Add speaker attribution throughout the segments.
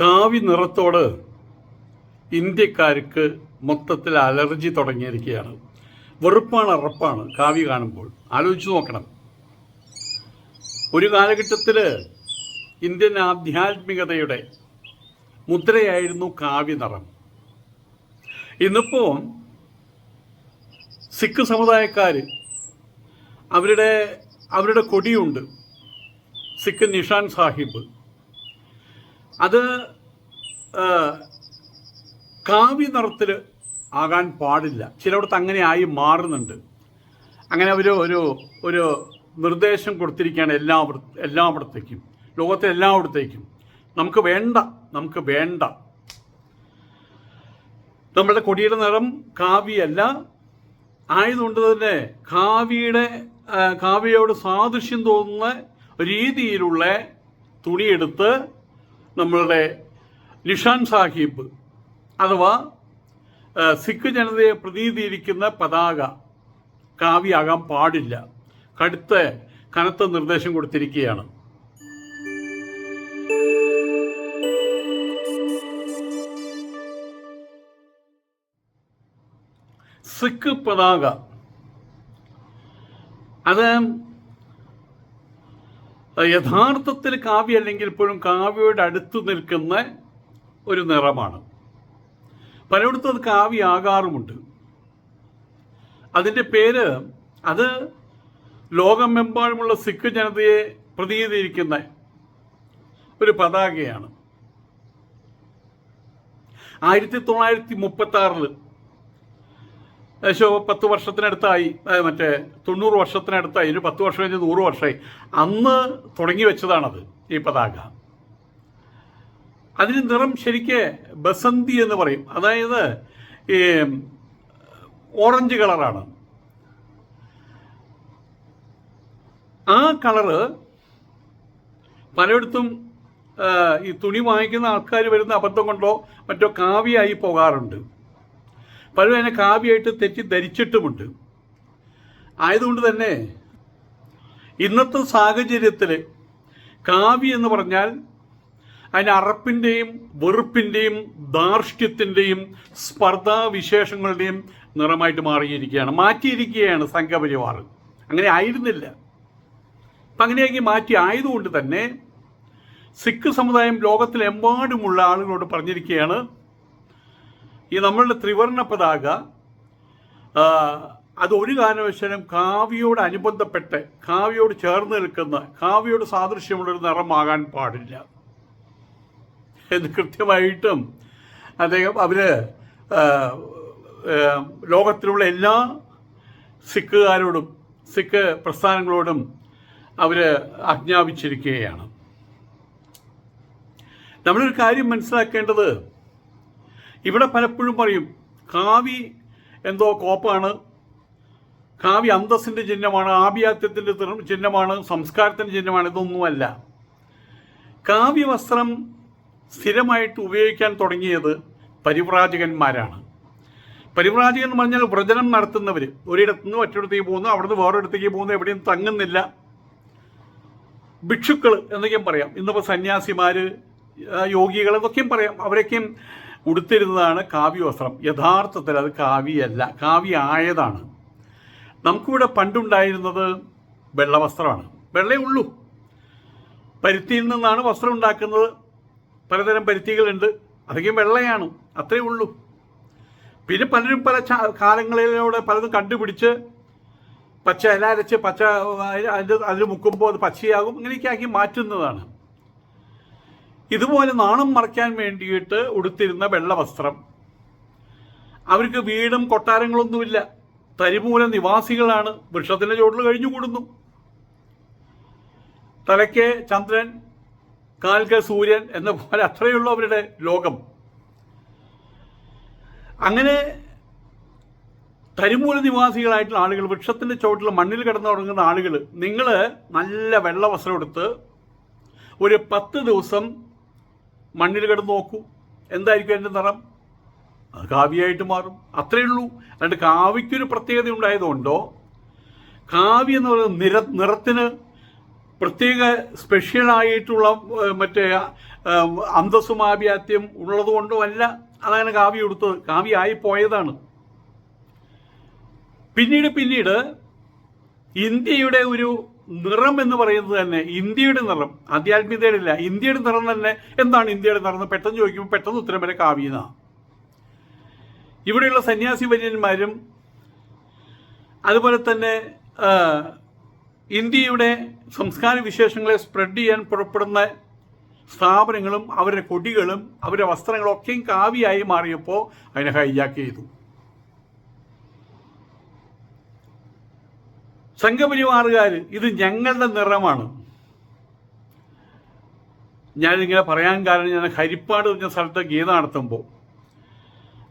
Speaker 1: കാവി നിറത്തോട് ഇന്ത്യക്കാർക്ക് മൊത്തത്തിൽ അലർജി തുടങ്ങിയിരിക്കുകയാണ്. വെറുപ്പാണ് അറപ്പാണ് കാവി കാണുമ്പോൾ. ആലോചിച്ച് നോക്കണം. ഒരു കാലഘട്ടത്തിൽ ഇന്ത്യൻ ആധ്യാത്മികതയുടെ മുദ്രയായിരുന്നു കാവ്യ നിറം. ഇന്നിപ്പോൾ സിഖ് സമുദായക്കാർ അവരുടെ അവരുടെ കൊടിയുണ്ട്. സിഖ് നിഷാൻ സാഹിബ്. അത് കാവ്യ കാവി നിറത്തിൽ ആകാൻ പാടില്ല. ചിലയിടത്ത് അങ്ങനെ ആയി മാറുന്നുണ്ട്. അങ്ങനെ അവർ ഒരു ഒരു നിർദ്ദേശം കൊടുത്തിരിക്കുകയാണ് എല്ലാ എല്ലായിടത്തേക്കും. ലോകത്തെ എല്ലായിടത്തേക്കും. നമുക്ക് വേണ്ട നമുക്ക് വേണ്ട. നമ്മുടെ കൊടിയുടെ നിറം കാവിയല്ല ആയതുകൊണ്ട് തന്നെ കാവ്യയോട് കാവിയോട് സാദൃശ്യം തോന്നുന്ന രീതിയിലുള്ള തുണിയെടുത്ത് നമ്മളുടെ നിഷാൻ സാഹിബ് അഥവാ സിഖ് ജനതയെ പ്രതിനിധീകരിക്കുന്ന പതാക കാവ്യാകാൻ പാടില്ല. കടുത്ത കനത്ത നിർദ്ദേശം കൊടുത്തിരിക്കുകയാണ്. സിഖ് പതാക. അത് യഥാർത്ഥത്തിൽ കാവ്യ അല്ലെങ്കിൽ ഇപ്പോഴും കാവ്യയുടെ അടുത്ത് നിൽക്കുന്ന ഒരു നിറമാണ്. പലയിടത്തും അത് കാവ്യാകാറുമുണ്ട് അതിന്റെ പേര് അത് ലോകമെമ്പാടുമുള്ള സിഖ് ജനതയെ പ്രതിനിധീകരിക്കുന്ന ഒരു പതാകയാണ്. ആയിരത്തി തൊള്ളായിരത്തി മുപ്പത്തി ഏകദേശം പത്ത് വർഷത്തിനടുത്തായി മറ്റേ തൊണ്ണൂറ് വർഷത്തിനടുത്തായി ഒരു പത്ത് വർഷം കഴിഞ്ഞ് നൂറ് വർഷമായി. അന്ന് തുടങ്ങി വെച്ചതാണത് ഈ പതാക. അതിന് നിറം ശരിക്ക് ബസന്തി എന്ന് പറയും. അതായത് ഈ ഓറഞ്ച് കളറാണ്. ആ കളറ് പലയിടത്തും ഈ തുണി വാങ്ങിക്കുന്ന ആൾക്കാർ വരുന്ന അബദ്ധം കൊണ്ടോ മറ്റോ കാവ്യായി പോകാറുണ്ട്. പലരും അതിനെ കാവ്യമായിട്ട് തെറ്റി ധരിച്ചിട്ടുമുണ്ട്. ആയതുകൊണ്ട് തന്നെ ഇന്നത്തെ സാഹചര്യത്തിൽ കാവ്യ എന്ന് പറഞ്ഞാൽ അതിന് അറപ്പിന്റെയും വെറുപ്പിന്റെയും ധാർഷ്ട്യത്തിന്റെയും സ്പർദ്ധാവിശേഷങ്ങളുടെയും നിറമായിട്ട് മാറിയിരിക്കുകയാണ്. മാറ്റിയിരിക്കുകയാണ് സംഘപരിവാർ. അങ്ങനെ ആയിരുന്നില്ല. അപ്പം അങ്ങനെയാക്കി മാറ്റി ആയതുകൊണ്ട് തന്നെ സിഖ് സമുദായം ലോകത്തിലെമ്പാടുമുള്ള ആളുകളോട് പറഞ്ഞിരിക്കുകയാണ് ഈ നമ്മളുടെ ത്രിവർണ പതാക അത് ഒരു കാരണവശാലും കാവ്യയോട് അനുബന്ധപ്പെട്ട് കാവ്യയോട് ചേർന്ന് നിൽക്കുന്ന കാവ്യയോട് സാദൃശ്യമുള്ളൊരു നിറമാകാൻ പാടില്ല. എന്ന് കൃത്യമായിട്ടും അദ്ദേഹം അവർ ലോകത്തിലുള്ള എല്ലാ സിഖുകാരോടും സിഖ് പ്രസ്ഥാനങ്ങളോടും അവർ ആജ്ഞാപിച്ചിരിക്കുകയാണ്. നമ്മളൊരു കാര്യം മനസ്സിലാക്കേണ്ടത് ഇവിടെ പലപ്പോഴും പറയും കാവി എന്തോ കോപ്പാണ് കാവി അന്തസ്സിന്റെ ചിഹ്നമാണ് ആഭിയാത്യത്തിന്റെ ചിഹ്നമാണ് സംസ്കാരത്തിന്റെ ചിഹ്നമാണ് ഇതൊന്നുമല്ല. കാവ്യ വസ്ത്രം സ്ഥിരമായിട്ട് ഉപയോഗിക്കാൻ തുടങ്ങിയത് പരിവ്രാജകന്മാരാണ്. പരിവ്രാജകൻ എന്ന് പറഞ്ഞാൽ വ്രജനം നടത്തുന്നവർ ഒരിടത്തു നിന്ന് മറ്റൊരിടത്തേക്ക് പോകുന്നു അവിടുന്ന് വേറൊരിടത്തേക്ക് പോകുന്നു എവിടെയും തങ്ങുന്നില്ല. ഭിക്ഷുക്കൾ എന്നൊക്കെയും പറയാം. ഇന്നിപ്പോൾ സന്യാസിമാർ യോഗികൾ എന്നൊക്കെയും പറയാം. അവരൊക്കെയും ഉടുത്തിരുന്നതാണ് കാവ്യ വസ്ത്രം യഥാർത്ഥത്തിൽ അത് കാവ്യല്ല കാവ്യ ആയതാണ് നമുക്കിവിടെ പണ്ടുണ്ടായിരുന്നത് വെള്ളവസ്ത്രമാണ്. വെള്ളേ ഉള്ളൂ. പരുത്തിയിൽ നിന്നാണ് വസ്ത്രം ഉണ്ടാക്കുന്നത്. പലതരം പരുത്തികളുണ്ട്. അധികം വെള്ളയാണ്. അത്രേ ഉള്ളൂ. പിന്നെ പലരും പല കാലങ്ങളിലൂടെ പലതും കണ്ടുപിടിച്ച് പച്ച ഇല അരച്ച് പച്ച അതിൽ മുക്കുമ്പോൾ അത് പച്ചയാകും. ഇങ്ങനെയൊക്കെ ആക്കി മാറ്റുന്നതാണ്. ഇതുപോലെ നാണം മറയ്ക്കാൻ വേണ്ടിയിട്ട് ഉടുത്തിരുന്ന വെള്ളവസ്ത്രം. അവർക്ക് വീടും കൊട്ടാരങ്ങളൊന്നുമില്ല. തരിമൂല നിവാസികളാണ്. വൃക്ഷത്തിന്റെ ചോട്ടിൽ കഴിഞ്ഞുകൂടുന്നു. തലയ്ക്ക് ചന്ദ്രൻ കാൽക്ക് സൂര്യൻ എന്ന പോലെ അത്രയുള്ള അവരുടെ ലോകം. അങ്ങനെ തരിമൂല നിവാസികളായിട്ടുള്ള ആളുകൾ വൃക്ഷത്തിന്റെ ചോട്ടിൽ മണ്ണിൽ കിടന്നു തുടങ്ങുന്ന ആളുകൾ നിങ്ങൾ നല്ല വെള്ളവസ്ത്രം എടുത്ത് ഒരു പത്ത് ദിവസം മണ്ണിൽ കിടന്ന് നോക്കൂ. എന്തായിരിക്കും എന്റെ നിറം? അത് കാവ്യമായിട്ട് മാറും. അത്രയേ ഉള്ളൂ. അല്ലാണ്ട് കാവ്യക്കൊരു പ്രത്യേകത ഉണ്ടായതുകൊണ്ടോ? കാവ്യ എന്ന് പറയുന്നത് നിര നിറത്തിന് പ്രത്യേക സ്പെഷ്യലായിട്ടുള്ള മറ്റേ അന്തസ്സുമാഭ്യാത്യം ഉള്ളതുകൊണ്ടോ അല്ല അതങ്ങനെ കാവ്യ എടുത്തത് കാവ്യ ആയി പോയതാണ് പിന്നീട് പിന്നീട് ഇന്ത്യയുടെ ഒരു നിറം എന്ന് പറയുന്നത് തന്നെ ഇന്ത്യയുടെ നിറം. ആധ്യാത്മികതയുടെ ഇന്ത്യയുടെ നിറം തന്നെ എന്താണ് ഇന്ത്യയുടെ നിറം എന്ന് പെട്ടെന്ന് ചോദിക്കുമ്പോൾ പെട്ടെന്ന് ഉത്തരം വരെ കാവ്യന. ഇവിടെയുള്ള സന്യാസി വര്യന്മാരും അതുപോലെ തന്നെ ഇന്ത്യയുടെ സംസ്കാര വിശേഷങ്ങളെ സ്പ്രെഡ് ചെയ്യാൻ പുറപ്പെടുന്ന സ്ഥാപനങ്ങളും അവരുടെ കൊടികളും അവരുടെ വസ്ത്രങ്ങളും ഒക്കെയും കാവ്യായി മാറിയപ്പോൾ അതിനെ ഹൈജാക്ക് ചെയ്തു. സംഘപരിവാറുകാർ ഇത് ഞങ്ങളുടെ നിറമാണ്. ഞാനിങ്ങനെ പറയാൻ കാരണം ഞാൻ ഹരിപ്പാട് പറഞ്ഞ സ്ഥലത്ത് ഗീത നടത്തുമ്പോൾ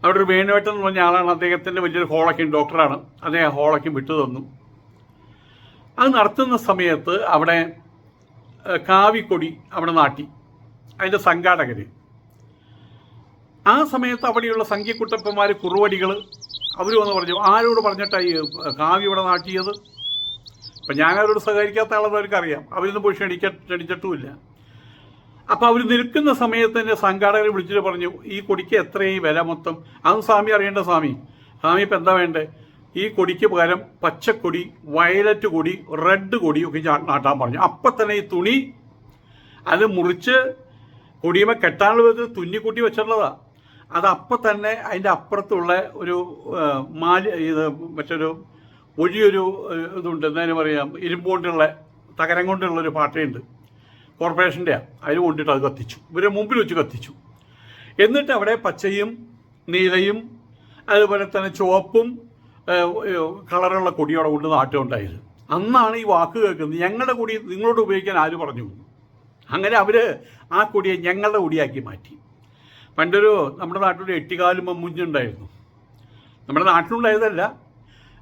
Speaker 1: അവിടെ ഒരു വേണുവേട്ടൻ എന്ന് പറഞ്ഞ ആളാണ്. അദ്ദേഹത്തിന്റെ വലിയൊരു ഹോളക്കും ഡോക്ടറാണ്. അദ്ദേഹം ഹോളക്കും വിട്ടു തന്നു. അത് നടത്തുന്ന സമയത്ത് അവിടെ കാവിക്കൊടി അവിടെ നാട്ടി. അതിന്റെ സംഘാടകർ ആ സമയത്ത് അവിടെയുള്ള സംഖ്യക്കുട്ടപ്പന്മാർ കുറുവടികൾ അവർ വന്ന് പറഞ്ഞു ആരോട് പറഞ്ഞിട്ടായി കാവി ഇവിടെ നാട്ടിയത്? അപ്പം ഞാൻ അവരോട് സഹകരിക്കാത്ത ആളെന്ന് അവർക്കറിയാം. അവരൊന്നും പോയി ക്ഷണിക്ക ക്ഷണിച്ചിട്ടുമില്ല. അപ്പോൾ അവർ നിൽക്കുന്ന സമയത്ത് തന്നെ സംഘാടകരെ വിളിച്ചിട്ട് പറഞ്ഞു ഈ കൊടിക്ക് എത്രയും വില മൊത്തം? അതും സ്വാമി അറിയേണ്ട സ്വാമി. സ്വാമി ഇപ്പം എന്താ വേണ്ടേ? ഈ കൊടിക്ക് പകരം പച്ചക്കൊടി വയലറ്റ് കൊടി റെഡ് കൊടി ഒക്കെ നാട്ടാൻ പറഞ്ഞു. അപ്പം തന്നെ ഈ തുണി അത് മുറിച്ച് കൊടിയുമ്പോൾ കെട്ടാനുള്ള വിധത്തിൽ തുന്നിക്കൂട്ടി വെച്ചിട്ടുള്ളതാ. അത് അപ്പം തന്നെ അതിന്റെ അപ്പുറത്തുള്ള ഒരു മാലി ഇത് മറ്റൊരു വലിയൊരു ഇതുണ്ട്. എന്തായാലും പറയാം? ഇരുമ്പ് കൊണ്ടുള്ള തകരം കൊണ്ടുള്ള ഒരു പാട്ടയുണ്ട്. കോർപ്പറേഷന്റെയാണ് അതിന് കൊണ്ടിട്ട് അത് കത്തിച്ചു. ഇവരെ മുമ്പിൽ വെച്ച് കത്തിച്ചു. എന്നിട്ട് അവിടെ പച്ചയും നീലയും അതുപോലെ തന്നെ ചുവപ്പും കളറുള്ള കൊടിയോടെ കൊണ്ട് നാട്ടുണ്ടായത് അന്നാണ് ഈ വാക്ക് കേൾക്കുന്നത്. ഞങ്ങളുടെ കൊടി നിങ്ങളോട് ഉപയോഗിക്കാൻ ആര് പറഞ്ഞു? അങ്ങനെ അവർ ആ കൊടിയെ ഞങ്ങളുടെ കൊടിയാക്കി മാറ്റി. പണ്ടൊരു നമ്മുടെ നാട്ടിലൊരു എട്ടിക്കാലും മമ്മൂഞ്ഞുണ്ടായിരുന്നു നമ്മുടെ നാട്ടിലുണ്ടായതല്ല.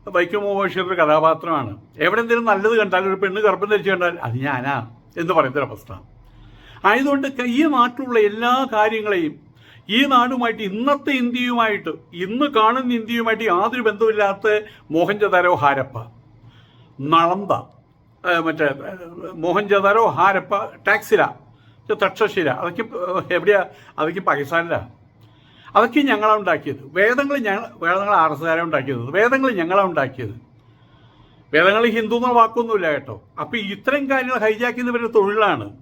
Speaker 1: വൈക്കം ഒരു കഥാപാത്രമാണ്. എവിടെ എന്തെങ്കിലും നല്ലത് കണ്ടാൽ ഒരു പെണ്ണ് ഗർഭം ധരിച്ചു കണ്ടാൽ അത് ഞാനാ എന്ന് പറയുന്നൊരവസ്ഥ ആയതുകൊണ്ട് ക- ഈ നാട്ടിലുള്ള എല്ലാ കാര്യങ്ങളെയും ഈ നാടുമായിട്ട് ഇന്നത്തെ ഇന്ത്യയുമായിട്ട് ഇന്ന് കാണുന്ന ഇന്ത്യയുമായിട്ട് യാതൊരു ബന്ധമില്ലാത്ത മോഹൻജദാരോ ഹാരപ്പ. നളന്ത മറ്റേ മോഹൻജദാരോ ഹാരപ്പ ടാക്സില തക്ഷശില അതൊക്കെ എവിടെയാ? അതൊക്കെ പാകിസ്ഥാനിലാണ് അതൊക്കെ ഞങ്ങളാണ് ഉണ്ടാക്കിയത്. വേദങ്ങൾ ഞങ്ങൾ വേദങ്ങൾ ആർ എസ് കാരാണ് ഉണ്ടാക്കിയത്. വേദങ്ങൾ ഞങ്ങളാണ് ഉണ്ടാക്കിയത്. വേദങ്ങൾ ഹിന്ദു എന്ന വാക്കൊന്നുമില്ല കേട്ടോ. അപ്പോൾ ഇത്തരം കാര്യങ്ങൾ ഹൈജാക്ക് തൊഴിലാണ്.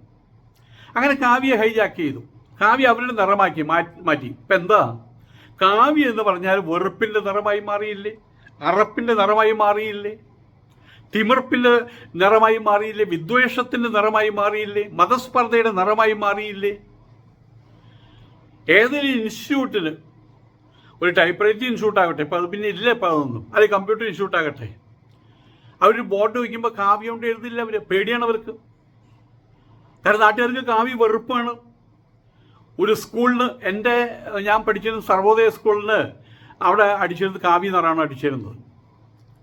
Speaker 1: അങ്ങനെ കാവ്യ ഹൈജാക്ക് ചെയ്തു. കാവ്യ അവരുടെ നിറമാക്കി മാറ്റി മാറ്റി. ഇപ്പം എന്താ? കാവ്യ എന്ന് പറഞ്ഞാൽ വെറുപ്പിന്റെ നിറമായി മാറിയില്ലേ? അറപ്പിന്റെ നിറമായി മാറിയില്ലേ? തിമിർപ്പിന്റെ നിറമായി മാറിയില്ലേ? വിദ്വേഷത്തിന്റെ നിറമായി മാറിയില്ലേ? മതസ്പർദ്ധയുടെ നിറമായി മാറിയില്ലേ? ഏതൊരു ഇൻസ്റ്റിറ്റ്യൂട്ടിൽ ഒരു ടൈപ്പ് റൈറ്റിംഗ് ഇൻസ്റ്റിറ്റ്യൂട്ട് ആകട്ടെ ഇപ്പം അത് പിന്നെ ഇല്ല ഇപ്പം അതൊന്നും. അല്ലെങ്കിൽ കമ്പ്യൂട്ടർ ഇൻസ്റ്റിറ്റ്യൂട്ട് ആകട്ടെ. അവർ ബോർഡ് വയ്ക്കുമ്പോൾ കാവ്യം കൊണ്ട് എഴുതില്ല അവർ പേടിയാണ് അവർക്ക്. കാരണം നാട്ടുകാർക്ക് കാവ്യ വെറുപ്പാണ്. ഒരു സ്കൂളിന് എന്റെ ഞാൻ പഠിച്ചിരുന്ന സർവോദയ സ്കൂളിന് അവിടെ അടിച്ചിരുന്നത് കാവ്യ നിറാണ് അടിച്ചിരുന്നത്.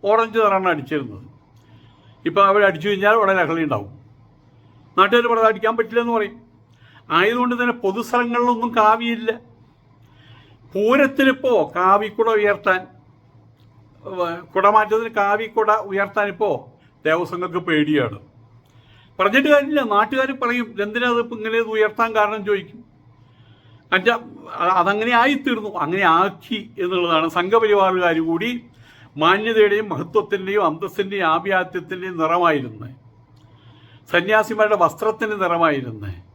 Speaker 1: ഓറഞ്ച് നിറാണ് അടിച്ചിരുന്നത്. ഇപ്പോൾ അവർ അടിച്ചു കഴിഞ്ഞാൽ ഉടനെ ലഹളി ഉണ്ടാവും. നാട്ടുകാർ പറഞ്ഞത് അടിക്കാൻ പറ്റില്ലെന്ന് പറയും. ആയതുകൊണ്ട് തന്നെ പൊതുസ്ഥലങ്ങളിലൊന്നും കാവിയില്ല. പൂരത്തിനിപ്പോ കാവിക്കുട ഉയർത്താൻ കുടമാറ്റത്തിന് കാവിക്കുട ഉയർത്താൻ ഇപ്പോൾ ദേവസ്വങ്ങൾക്ക് പേടിയാണ്. പറഞ്ഞിട്ട് കാര്യമില്ല. നാട്ടുകാർ പറയും എന്തിനാ അത് ഇപ്പം ഇങ്ങനെ ഇത് ഉയർത്താൻ കാരണം? ചോദിക്കും. അച്ഛാ അതങ്ങനെ ആയിത്തീർന്നു. അങ്ങനെ ആക്കി എന്നുള്ളതാണ് സംഘപരിവാറുകാർ കൂടി മാന്യതയുടെയും മഹത്വത്തിന്റെയും അന്തസ്സിന്റെയും ആഭ്യാത്യത്തിന്റെയും നിറമായിരുന്നേ. സന്യാസിമാരുടെ വസ്ത്രത്തിന്റെ നിറമായിരുന്നത്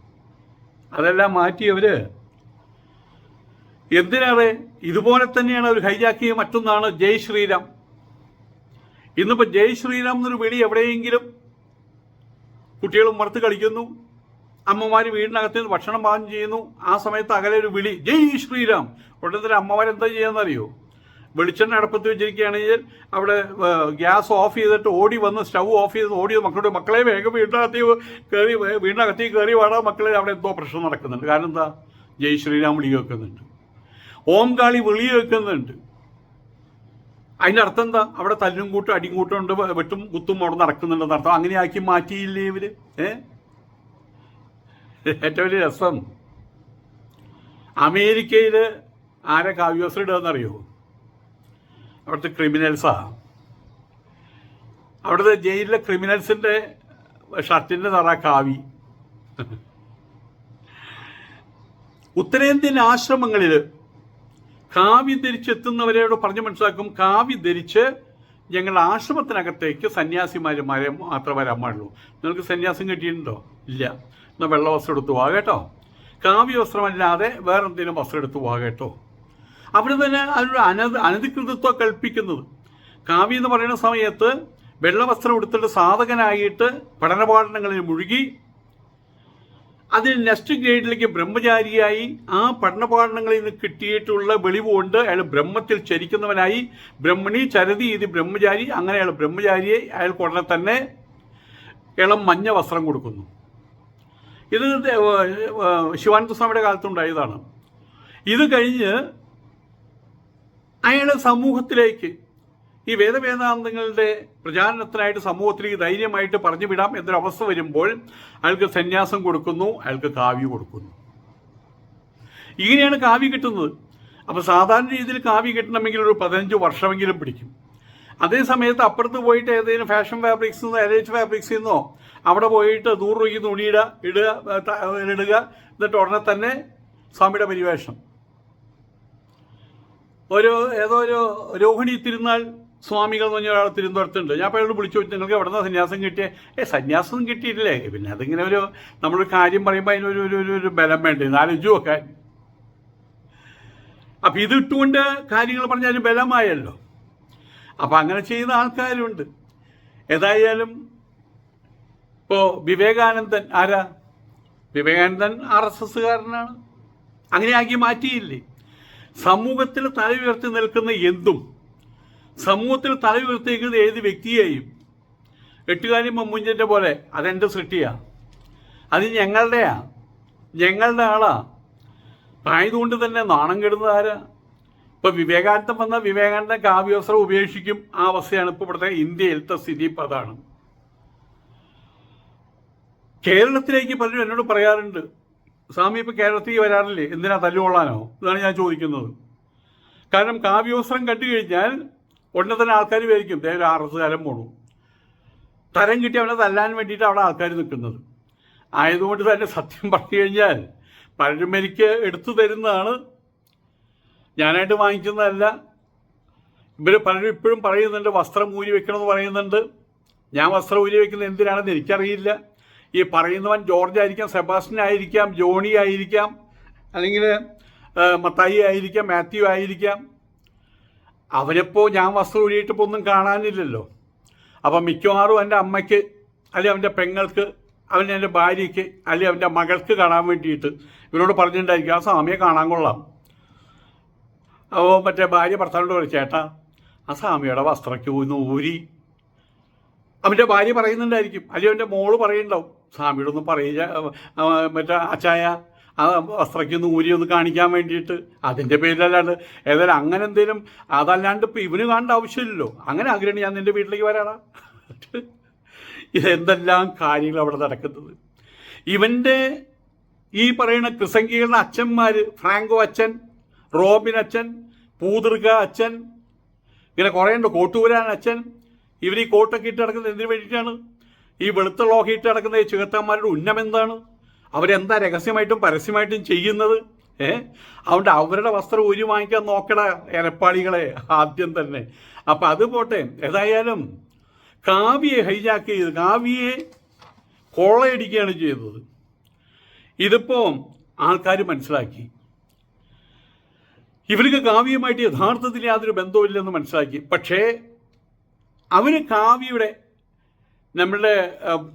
Speaker 1: അതെല്ലാം മാറ്റി മാറ്റിയവർ എന്തിനാണ് ഇതുപോലെ തന്നെയാണ് അവർ ഹൈജാക്കിയ മറ്റൊന്നാണ് ജയ് ശ്രീരാം. ഇന്നിപ്പോൾ ജയ് ശ്രീരാം എന്നൊരു വിളി എവിടെയെങ്കിലും കുട്ടികൾ മറുത്ത് കളിക്കുന്നു അമ്മമാർ വീടിനകത്ത് നിന്ന് ഭക്ഷണം പാകം ചെയ്യുന്നു ആ സമയത്ത് അകലെ ഒരു വിളി ജയ് ശ്രീരാം. ഉടനെ തന്നെ അമ്മമാരെന്താ ചെയ്യാന്നറിയോ? വെളിച്ചെണ്ണ അടുപ്പത്ത് വെച്ചിരിക്കുകയാണെങ്കിൽ അവിടെ ഗ്യാസ് ഓഫ് ചെയ്തിട്ട് ഓടി വന്ന് സ്റ്റൗ ഓഫ് ചെയ്ത് ഓടി മക്കളുടെ മക്കളെ വേഗം വീടിനകത്ത് കയറി വീടിനകത്തി കയറി വാടാ മക്കളെ. അവിടെ എന്തോ പ്രശ്നം നടക്കുന്നുണ്ട്. കാരണം എന്താ? ജയ് ശ്രീരാം വിളി വെക്കുന്നുണ്ട് ഓം കാളി വിളി വെക്കുന്നുണ്ട് അതിന്റെ അർത്ഥം എന്താ? അവിടെ തല്ലും കൂട്ടും അടിയും കൂട്ടും ഉണ്ട് വെട്ടും കുത്തും അവിടെ നടക്കുന്നുണ്ടെന്ന് അർത്ഥം. അങ്ങനെ ആക്കി മാറ്റിയില്ലേ ഇവർ? ഏഹ് ഏറ്റവും വലിയ രസം. അമേരിക്കയിൽ ആരെ കാവ്യവസ്ത്രം ഇടുകയെന്നറിയോ അവിടുത്തെ ക്രിമിനൽസാ. അവിടുത്തെ ജയിലിലെ ക്രിമിനൽസിന്റെ ഷർട്ടിന്റെ നിറ കാവി ഉത്തരേന്ത്യൻ ആശ്രമങ്ങളിൽ കാവി ധരിച്ചെത്തുന്നവരോട് പറഞ്ഞു മനസ്സിലാക്കും കാവി ധരിച്ച് ഞങ്ങളുടെ ആശ്രമത്തിനകത്തേക്ക് സന്യാസിമാരുമാരെ മാത്രമേ വരാൻ പാടുള്ളൂ. നിങ്ങൾക്ക് സന്യാസം കിട്ടിയിട്ടുണ്ടോ? ഇല്ല. എന്നാൽ വെള്ള വസ്ത്രം എടുത്തു പോവാ കേട്ടോ. കാവ്യ വസ്ത്രമല്ലാതെ വേറെന്തെങ്കിലും വസ്ത്രം എടുത്തു പോവാ കേട്ടോ. അവിടെ തന്നെ അതിനൊരു അനധ അനധികൃതത്വം കൽപ്പിക്കുന്നത്. കാവ്യ എന്ന് പറയുന്ന സമയത്ത് വെള്ളവസ്ത്രം എടുത്തിട്ട് സാധകനായിട്ട് പഠനപാഠനങ്ങളിൽ മുഴുകി അതിൽ നെക്സ്റ്റ് ഗ്രേഡിലേക്ക് ബ്രഹ്മചാരിയായി ആ പഠനപാഠനങ്ങളിൽ നിന്ന് കിട്ടിയിട്ടുള്ള വെളിവ് കൊണ്ട് അയാൾ ബ്രഹ്മത്തിൽ ചരിക്കുന്നവനായി. ബ്രഹ്മണി ചരതി ഇത് ബ്രഹ്മചാരി അങ്ങനെ അയാൾ ബ്രഹ്മചാരിയെ അയാൾക്ക് ഉടനെ തന്നെ ഇളം മഞ്ഞ വസ്ത്രം കൊടുക്കുന്നു. ഇത് ശിവാനന്ദ സ്വാമിയുടെ കാലത്തുണ്ടായതാണ്. ഇത് കഴിഞ്ഞ് അയാൾ സമൂഹത്തിലേക്ക് ഈ വേദവേദാന്തങ്ങളുടെ പ്രചാരണത്തിനായിട്ട് സമൂഹത്തിലേക്ക് ധൈര്യമായിട്ട് പറഞ്ഞു വിടാം എന്നൊരവസ്ഥ വരുമ്പോൾ അയാൾക്ക് സന്യാസം കൊടുക്കുന്നു അയാൾക്ക് കാവ്യ കൊടുക്കുന്നു. ഇങ്ങനെയാണ് കാവ്യ കിട്ടുന്നത്. അപ്പോൾ സാധാരണ രീതിയിൽ കാവ്യ കിട്ടണമെങ്കിൽ ഒരു പതിനഞ്ച് വർഷമെങ്കിലും പിടിക്കും. അതേ സമയത്ത് അപ്പുറത്ത് പോയിട്ട് ഏതെങ്കിലും ഫാഷൻ ഫാബ്രിക്സ് നിന്നോ എച്ച് ഫാബ്രിക്സിൽ നിന്നോ അവിടെ പോയിട്ട് നൂറ് രൂപയ്ക്ക് തുണിയിടുക ഇടുക ഇടുക എന്നിട്ട് ഉടനെ തന്നെ സ്വാമിയുടെ പരിവേഷം. ഒരു ഏതോ ഒരു രോഹിണി തിരുനാൾ സ്വാമികൾ എന്ന് പറഞ്ഞ ഒരാൾ തിരുവനന്തപുരത്തുണ്ട്. ഞാൻ അയാളോട് വിളിച്ചു ചോദിച്ചു നിങ്ങൾക്ക് എവിടെ നിന്ന് സന്യാസം കിട്ടിയേ? ഏ സന്യാസം കിട്ടിയിട്ടില്ലേ. പിന്നെ അതിങ്ങനെ ഒരു നമ്മളൊരു കാര്യം പറയുമ്പോൾ അതിനൊരു ഒരു ഒരു ഒരു ബലം വേണ്ടേ? നാലഞ്ചു ഒക്കെ അപ്പം ഇത് ഇട്ടുകൊണ്ട് കാര്യങ്ങൾ പറഞ്ഞാൽ ബലമായല്ലോ. അപ്പം അങ്ങനെ ചെയ്യുന്ന ആൾക്കാരുണ്ട്. ഏതായാലും ഇപ്പോൾ വിവേകാനന്ദൻ ആരാ? വിവേകാനന്ദൻ ആർ എസ് എസ്സുകാരനാണ്. അങ്ങനെ ആക്കി മാറ്റിയില്ലേ? സമൂഹത്തിൽ തല ഉയർത്തി നിൽക്കുന്ന എന്തും സമൂഹത്തിൽ തല ഉയർത്തിയിരിക്കുന്ന ഏത് വ്യക്തിയെയും എട്ടുകാരി മമ്മൂഞ്ചന്റെ പോലെ അതെന്റെ സൃഷ്ടിയാ. അത് ഞങ്ങളുടെയാ. ഞങ്ങളുടെ ആളാ. ആയതുകൊണ്ട് തന്നെ നാണം കെടുന്നത് ആരാ? ഇപ്പൊ വിവേകാനന്ദൻ വന്ന വിവേകാനന്ദൻ കാവ്യവസരം ഉപേക്ഷിക്കും ആ അവസ്ഥയാണ് ഇപ്പോൾ ഇവിടുത്തെ ഇന്ത്യയിലത്തെ സ്ഥിതി ഇപ്പം അതാണ്. കേരളത്തിലേക്ക് പലരും എന്നോട് പറയാറുണ്ട് സ്വാമി ഇപ്പൊ കേരളത്തിൽ വരാറില്ലേ? എന്തിനാ തല്ലുകൊള്ളാനോ? ഇതാണ് ഞാൻ ചോദിക്കുന്നത്. കാരണം കാവ്യോസ്ത്രം കണ്ടു കഴിഞ്ഞാൽ ഉടനെ തന്നെ ആൾക്കാർ വിചാരിക്കും ദേ ഒരു ആർ എസ് കാലം പോണു. തരം കിട്ടി അവനെ തല്ലാൻ വേണ്ടിയിട്ട് അവിടെ ആൾക്കാർ നിൽക്കുന്നത്. ആയതുകൊണ്ട് തന്നെ സത്യം പറഞ്ഞു കഴിഞ്ഞാൽ എനിക്ക് എടുത്തു തരുന്നതാണ്. ഞാനായിട്ട് വാങ്ങിക്കുന്നതല്ല. ഇവർ പലരും ഇപ്പോഴും പറയുന്നുണ്ട് വസ്ത്രം ഊരി വെക്കണമെന്ന് പറയുന്നുണ്ട്. ഞാൻ വസ്ത്രം ഊരി വെക്കുന്നത് എന്തിനാണെന്ന് എനിക്കറിയില്ല. ഈ പറയുന്നവൻ ജോർജ് ആയിരിക്കാം സെബാസ്റ്റ്യൻ ആയിരിക്കാം ജോണി ആയിരിക്കാം അല്ലെങ്കിൽ മത്തായി ആയിരിക്കാം മാത്യു ആയിരിക്കാം. അവരെപ്പോൾ ഞാൻ വസ്ത്രം ഊരിയിട്ടിപ്പോൾ ഒന്നും കാണാനില്ലല്ലോ. അപ്പം മിക്കവാറും എന്റെ അമ്മയ്ക്ക് അല്ലെങ്കിൽ അവന്റെ പെങ്ങൾക്ക് അവന്റെ എന്റെ ഭാര്യയ്ക്ക് അല്ലെങ്കിൽ അവന്റെ മകൾക്ക് കാണാൻ വേണ്ടിയിട്ട് ഇവരോട് പറഞ്ഞിട്ടുണ്ടായിരിക്കും ആ സ്വാമിയെ കാണാൻ കൊള്ളാം. അപ്പോൾ മറ്റേ ഭാര്യ ഭർത്താവിനോട് പറയും ചേട്ടാ ആ സ്വാമിയുടെ വസ്ത്രയ്ക്ക് ഒന്ന് ഊരി. അവന്റെ ഭാര്യ പറയുന്നുണ്ടായിരിക്കും അല്ലെങ്കിൽ അവന്റെ മോൾ പറയുന്നുണ്ടാവും സ്വാമിയോട് ഒന്ന് പറയുക മറ്റേ അച്ചായ ആ വസ്ത്രയ്ക്കൊന്ന് ഊരിയൊന്ന് കാണിക്കാൻ വേണ്ടിയിട്ട്. അതിന്റെ പേരിലല്ലാണ്ട് ഏതായാലും അങ്ങനെ എന്തെങ്കിലും അതല്ലാണ്ട് ഇപ്പം ഇവന് കാണേണ്ട ആവശ്യമില്ലല്ലോ. അങ്ങനെ ആഗ്രഹം ഞാൻ നിന്റെ വീട്ടിലേക്ക് വരാടാ. ഇതെന്തെല്ലാം കാര്യങ്ങൾ അവിടെ നടക്കുന്നത്. ഇവന്റെ ഈ പറയുന്ന ക്രിസംഗികളുടെ അച്ഛന്മാർ ഫ്രാങ്കോ അച്ഛൻ റോബിൻ അച്ഛൻ പൂതൃക അച്ഛൻ ഇങ്ങനെ കുറേ ഉണ്ട് കോട്ടൂരാൻ അച്ഛൻ ഇവർ ഈ കോട്ടൊക്കെ ഇട്ട് നടക്കുന്നത് എന്തിനു വേണ്ടിയിട്ടാണ്? ഈ വെളുത്ത ലോഹയിട്ട് നടക്കുന്ന ഈ ചികത്തന്മാരുടെ ഉന്നം എന്താണ്? അവരെന്താ രഹസ്യമായിട്ടും പരസ്യമായിട്ടും ചെയ്യുന്നത്? ഏ? അതുകൊണ്ട് അവരുടെ വസ്ത്രം ഊരി വാങ്ങിക്കാൻ നോക്കട എരപ്പാളികളെ ആദ്യം തന്നെ. അപ്പം അത് പോട്ടെ. ഏതായാലും കാവ്യയെ ഹൈജാക്ക് ചെയ്ത് കാവ്യയെ കൊള്ളയടിക്കുകയാണ് ചെയ്തത്. ഇതിപ്പോൾ ആൾക്കാർ മനസ്സിലാക്കി. ഇവർക്ക് കാവ്യമായിട്ട് യഥാർത്ഥത്തിൽ യാതൊരു ബന്ധവുമില്ലെന്ന് മനസ്സിലാക്കി. പക്ഷേ അവർ കാവ്യയുടെ നമ്മളുടെ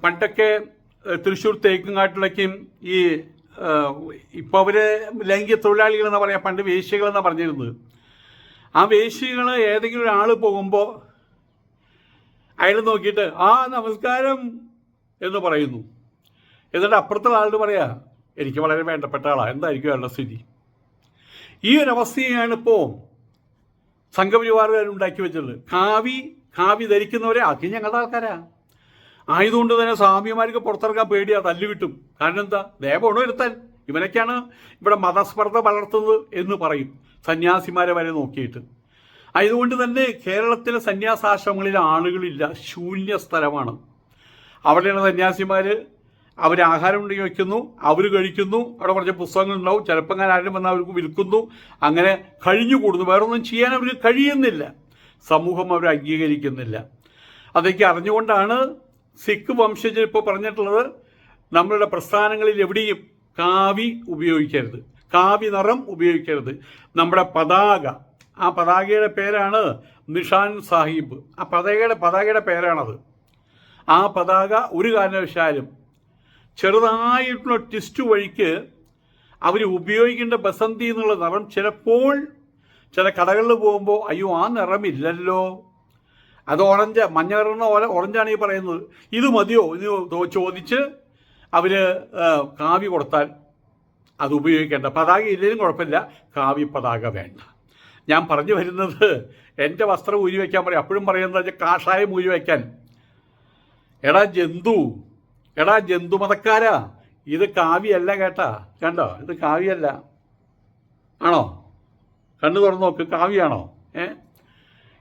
Speaker 1: പണ്ടൊക്കെ തൃശ്ശൂർ തേക്കുംകാട്ടിലേക്കും ഈ ഇപ്പോൾ അവർ ലൈംഗിക തൊഴിലാളികളെന്ന് പറയാം പണ്ട് വേശ്യകളെന്നാണ് പറഞ്ഞിരുന്നത്. ആ വേശ്യകൾ ഏതെങ്കിലും ഒരാൾ പോകുമ്പോൾ അയാൾ നോക്കിയിട്ട് ആ നമസ്കാരം എന്ന് പറയുന്നു. എന്നിട്ട് അപ്പുറത്തുള്ള ആളോട് പറയാ എനിക്ക് വളരെ വേണ്ടപ്പെട്ട ആളാണ് എന്തായിരിക്കും അയാളുടെ സ്ഥിതി? ഈ ഒരു അവസ്ഥയാണ് ഇപ്പോൾ സംഘപരിവാറുകാർ ഉണ്ടാക്കി വെച്ചത്. കാവി കാവി ധരിക്കുന്നവരെ ആക്കി ഞങ്ങളുടെ ആൾക്കാരാ. ആയതുകൊണ്ട് തന്നെ സ്വാമിമാർക്ക് പുറത്തിറക്കാൻ പേടിയാ തല്ലു കിട്ടും കാരണം എന്താ? ദേവണോ ഇരുത്താൻ ഇവനൊക്കെയാണ് ഇവിടെ മതസ്പർദ്ധ വളർത്തുന്നത് എന്ന് പറയും സന്യാസിമാരെ വരെ നോക്കിയിട്ട്. ആയതുകൊണ്ട് തന്നെ കേരളത്തിലെ സന്യാസാശ്രമങ്ങളിൽ ആളുകളില്ല ശൂന്യ സ്ഥലമാണ്. അവിടെയുള്ള സന്യാസിമാർ അവർ ആഹാരം ഉണ്ടെങ്കിൽ വയ്ക്കുന്നു അവർ കഴിക്കുന്നു അവിടെ കുറച്ച് പുസ്തകങ്ങളുണ്ടാവും ചിലപ്പോൾ അങ്ങനെ ആരും വന്നാൽ അവർക്ക് വിൽക്കുന്നു അങ്ങനെ കഴിഞ്ഞു കൂടുന്നു. വേറൊന്നും ചെയ്യാൻ അവർക്ക് കഴിയുന്നില്ല. സമൂഹം അവർ അംഗീകരിക്കുന്നില്ല. അതൊക്കെ അറിഞ്ഞുകൊണ്ടാണ് സിഖ് വംശജർ ഇപ്പോൾ പറഞ്ഞിട്ടുള്ളത് നമ്മളുടെ പ്രസ്ഥാനങ്ങളിൽ എവിടെയും കാവി ഉപയോഗിക്കരുത്. കാവി നിറം ഉപയോഗിക്കരുത്. നമ്മുടെ പതാക. ആ പതാകയുടെ പേരാണ് നിഷാൻ സാഹിബ്. ആ പതാകയുടെ പതാകയുടെ പേരാണത്. ആ പതാക ഒരു കാരണവശാലും ചെറുതായിട്ടുള്ള ട്വിസ്റ്റ് വഴിക്ക് അവർ ഉപയോഗിക്കേണ്ട ബസന്തി എന്നുള്ള നിറം ചിലപ്പോൾ ചില കടകളിൽ പോകുമ്പോൾ അയ്യോ ആ നിറമില്ലല്ലോ. അത് ഓറഞ്ച് മഞ്ഞ കളറിന് ഓറഞ്ചാണ് ഈ പറയുന്നത്. ഇത് മതിയോ? ഇത് ചോദിച്ച് അവർ കാവി കൊടുത്താൽ അത് ഉപയോഗിക്കേണ്ട. പതാക ഇല്ലെങ്കിലും കുഴപ്പമില്ല. കാവി പതാക വേണ്ട. ഞാൻ പറഞ്ഞു വരുന്നത് എന്റെ വസ്ത്രം ഊരി വയ്ക്കാൻ പറയും. അപ്പോഴും പറയുന്നത് കാഷായം ഊരി വയ്ക്കാൻ എടാ ജന്തു എടാ ജന്തു മതക്കാരാ. ഇത് കാവ്യല്ല കേട്ടാ. കണ്ടോ? ഇത് കാവ്യല്ല ആണോ? കണ്ണു തുറന്നു നോക്ക്. കാവ്യാണോ ഏ?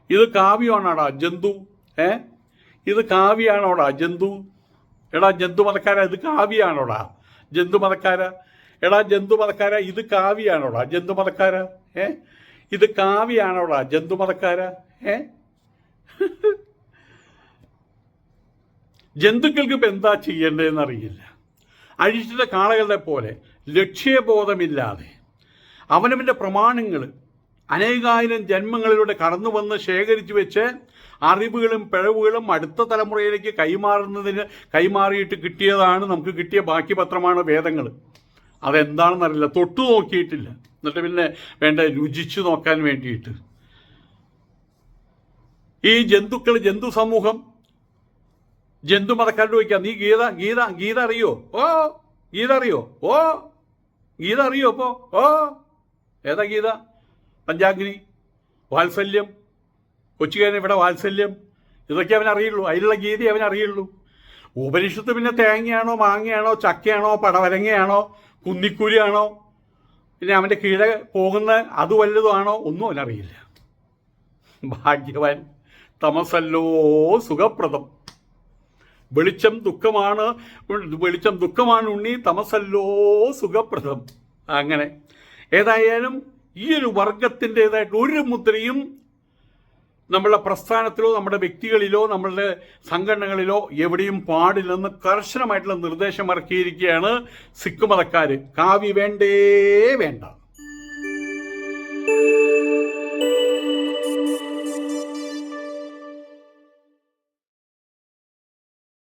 Speaker 1: ഇത് കാവ്യമാണോടാ ജന്തു? ഏ? ഇത് കാവ്യാണോടാ ജന്തു? എടാ ജന്തു മതക്കാര ഇത് കാവ്യാണോടാ ജന്തു മതക്കാര? എടാ ജന്തു മതക്കാര ഇത് കാവ്യാണോടാ ജന്തു മതക്കാര? ഏ? ഇത് കാവ്യാണോടാ ജന്തു മതക്കാര? ഏ? ജന്തുക്കൾക്ക് ഇപ്പം എന്താ ചെയ്യേണ്ടതെന്ന് അറിയില്ല അഴിച്ചിട്ട കാളകളുടെ പോലെ ലക്ഷ്യബോധമില്ലാതെ അവനവന്റെ പ്രമാണങ്ങൾ അനേകായിരം ജന്മങ്ങളിലൂടെ കടന്നു വന്ന് ശേഖരിച്ചു വെച്ച് അറിവുകളും പിഴവുകളും അടുത്ത തലമുറയിലേക്ക് കൈമാറുന്നതിന് കൈമാറിയിട്ട് കിട്ടിയതാണ് നമുക്ക് കിട്ടിയ ബാക്കി പത്രമാണ് വേദങ്ങൾ അതെന്താണെന്നറിയില്ല തൊട്ടു നോക്കിയിട്ടില്ല. എന്നിട്ട് പിന്നെ വേണ്ട രുചിച്ചു നോക്കാൻ വേണ്ടിയിട്ട്. ഈ ജന്തുക്കൾ ജന്തു സമൂഹം ജന്തു മതക്കാരോട് ചോദിക്കാം നീ ഗീത ഗീത ഗീത അറിയോ? ഓ ഗീത അറിയോ? ഓ ഗീത അറിയോ? അപ്പോ ഓ ഏതാ ഗീത? പഞ്ചാഗ്നി വാത്സല്യം കൊച്ചുകാരൻ ഇവിടെ വാത്സല്യം ഇതൊക്കെ അവൻ അറിയുള്ളൂ. അതിലുള്ള ഗീതി അവൻ അറിയുള്ളൂ. ഉപനിഷത്ത് പിന്നെ തേങ്ങയാണോ മാങ്ങയാണോ ചക്കയാണോ പടവരങ്ങയാണോ കുന്നിക്കുരിയാണോ പിന്നെ അവന്റെ കീഴെ പോകുന്ന അത് വല്ലതുമാണോ ഒന്നും അവനറിയില്ല ഭാഗ്യവാൻ തമസല്ലോ സുഖപ്രദം. വെളിച്ചം ദുഃഖമാണ് വെളിച്ചം ദുഃഖമാണ് ഉണ്ണി തമസല്ലോ സുഖപ്രദം. അങ്ങനെ. ഏതായാലും ഈ ഒരു വർഗത്തിന്റെതായിട്ട് ഒരു മുദ്രയും നമ്മളുടെ പ്രസ്ഥാനത്തിലോ നമ്മുടെ വ്യക്തികളിലോ നമ്മളുടെ സംഘടനകളിലോ എവിടെയും പാടില്ലെന്ന് കർശനമായിട്ടുള്ള നിർദ്ദേശം ഇറക്കിയിരിക്കുകയാണ് സിഖ് മതക്കാർ കാവ്യ വേണ്ടേ വേണ്ട.